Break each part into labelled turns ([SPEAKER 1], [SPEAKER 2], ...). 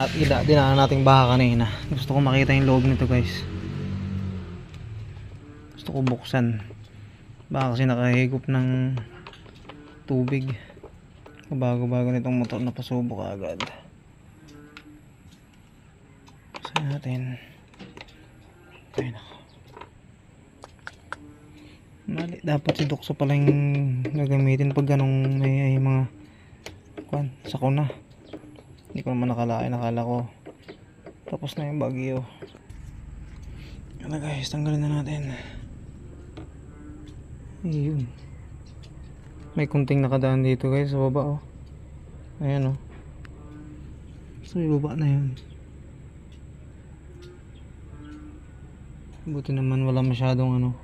[SPEAKER 1] At ida, dinaan nating baka kanina. Gusto ko makita yung loob nito guys. Gusto ko buksan. Baka kasi nakahigop ng tubig. Bago-bago nitong motor na pasubok agad. Buksan natin. Ay nako. Mali, dapat si Dokso pala yung gagamitin pag ganong may ay, mga kwan, sakuna. Hindi ko naman nakalain, nakala ko tapos na yung bagyo. Ano guys, tanggalin na natin. Ayun. May kunting nakadaan dito guys sa baba oh. Ayan oh. So yung baba na yun. Buti naman wala masyadong ano.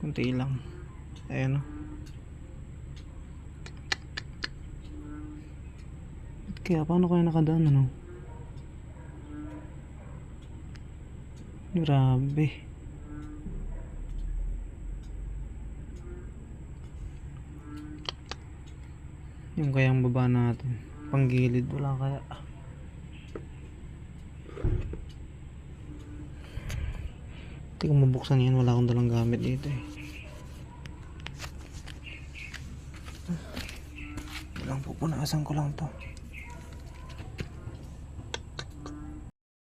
[SPEAKER 1] Kunti lang. Ayan oh. Kaya paano kaya nakadaan ano? Grabe. Yung kayang baba natin. Panggilid wala kaya. Hindi ko mabuksan yan. Wala akong dalang gamit dito eh. Lang pupunasan ko lang to.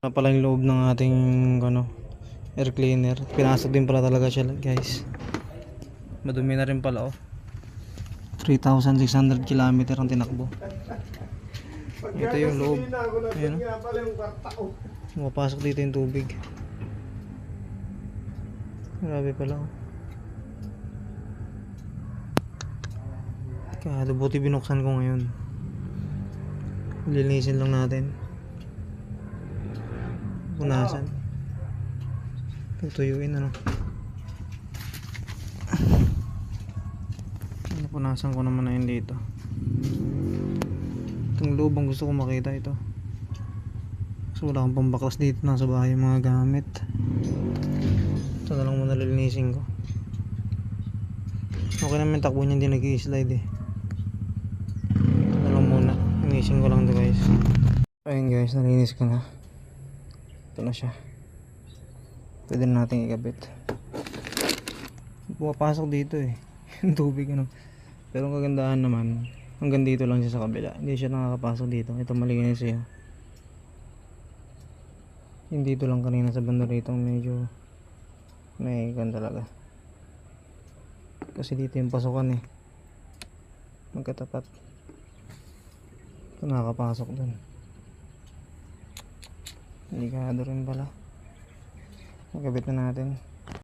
[SPEAKER 1] Na pala yung loob ng ating ano, air cleaner. Pinasok din pala talaga siya guys. Madumi na rin pala oh. 3,600 km ang tinakbo. Ito yung loob. Ayan oh. Pumapasok dito yung tubig. Grabe pala oh. Kaya buti binuksan ko ngayon. Linisin lang natin. Punasan. Tutuyuin ano. Ano, Punasan ko naman na yun dito. Itong loob ang gusto ko makita ito. So wala akong pambaklas dito nasa bahay yung mga gamit. Ito na lang muna lilinisin ko. Okay naman takbo niya hindi nag-i-slide eh. Ito na lang muna. Linisin ko lang to guys. Ayun guys, nalinis ko na. Ito na siya. Pwede na natin ikabit. Pumapasok dito eh. Yung tubig ano. Pero ang kagandahan naman, hanggang dito lang siya sa kabila. Hindi siya nakakapasok dito. Ito malinis siya. Yung dito lang kanina sa banda rito medyo may gan talaga. Kasi dito yung pasukan eh. Magkatapat. Ito nakakapasok dun. Delikado rin pala. Magkabit na natin.